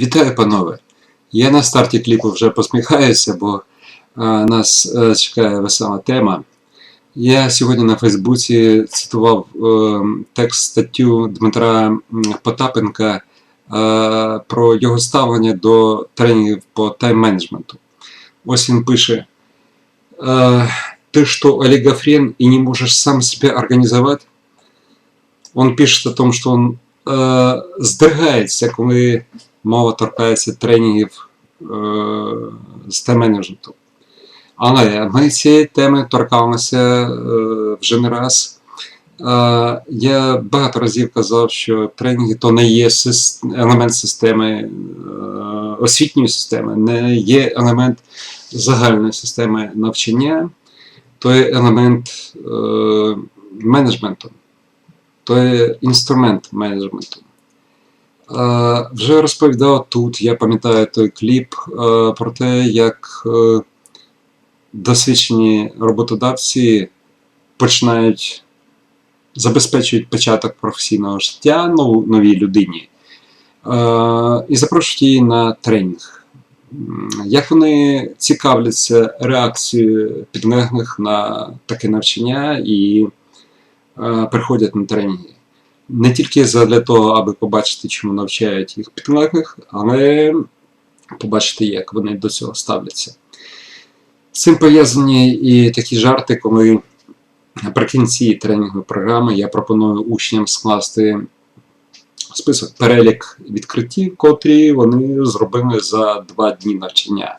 Вітаю, панове! Я на старті кліпу вже посміхаюся, бо а, нас е, чекає весела тема. Я сьогодні на Фейсбуці цитував е, текст статтю Дмитра Потапенка е, про його ставлення до тренінгів по тайм-менеджменту. Ось він пише: е, Ти що, олигофрен и не можешь сам себя организовать? Он пишет о том, что он е, здригається, коли мова торкається тренінгів е, з тайм-менеджменту. Але ми цієї теми торкалися е, вже не раз. Е, я багато разів казав, що тренінги то не є елемент системи е, освітньої системи, не є елемент загальної системи навчання, то є елемент е, менеджменту, то є інструмент менеджменту. Е, Вже розповідав тут, я пам'ятаю той кліп е, про те, як е, досвідчені роботодавці починають забезпечують початок професійного життя новій людині і запрошують її на тренінг. Як вони цікавляться реакцією підлеглих на таке навчання і приходять на тренінги не тільки для того, аби побачити, чому навчають їх підлеглих, але побачити, як вони до цього ставляться. З цим пов'язані і такі жарти, коли наприкінці тренінгової програми я пропоную учням скласти список перелік відкриттів, котрі вони зробили за два дні навчання.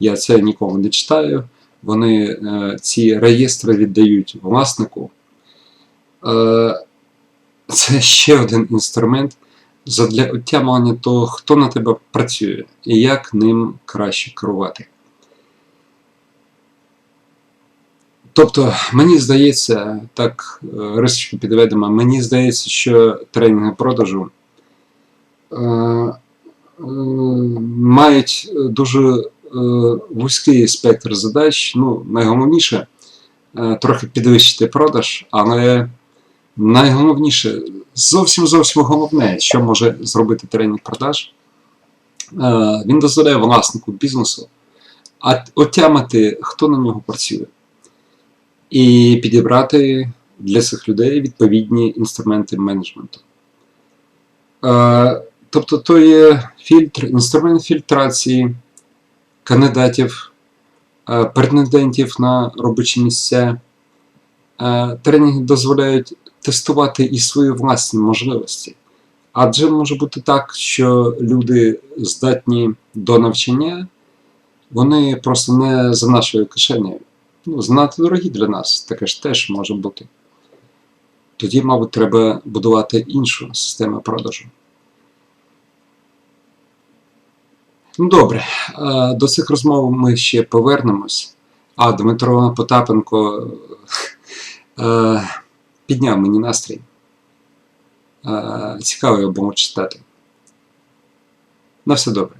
Я це нікому не читаю. Вони е, ці реєстри віддають власнику. Е, це ще один інструмент для отямлення того, хто на тебе працює і як ним краще керувати. Тобто, мені здається, так, е, рисочки підведемо, мені здається, що тренінги продажу е, е, мають дуже е, вузький спектр задач. Ну, найголовніше е, трохи підвищити продаж, але найголовніше, зовсім зовсім головне, що може зробити тренінг продаж, е, він дозволяє власнику бізнесу отямити, хто на нього працює, і підібрати для цих людей відповідні інструменти менеджменту. Е, Тобто, то є фільтр, інструмент фільтрації кандидатів, е, претендентів на робочі місця. Тренінги дозволяють тестувати і свої власні можливості. Адже може бути так, що люди здатні до навчання, вони просто не за нашою кишенею. Ну, занадто дорогі для нас, таке ж теж може бути. Тоді, мабуть, треба будувати іншу систему продажу. Ну, добре, е, до цих розмов ми ще повернемось. А Дмитро Потапенко е, підняв мені настрій. Е, Цікаво його було. На все добре.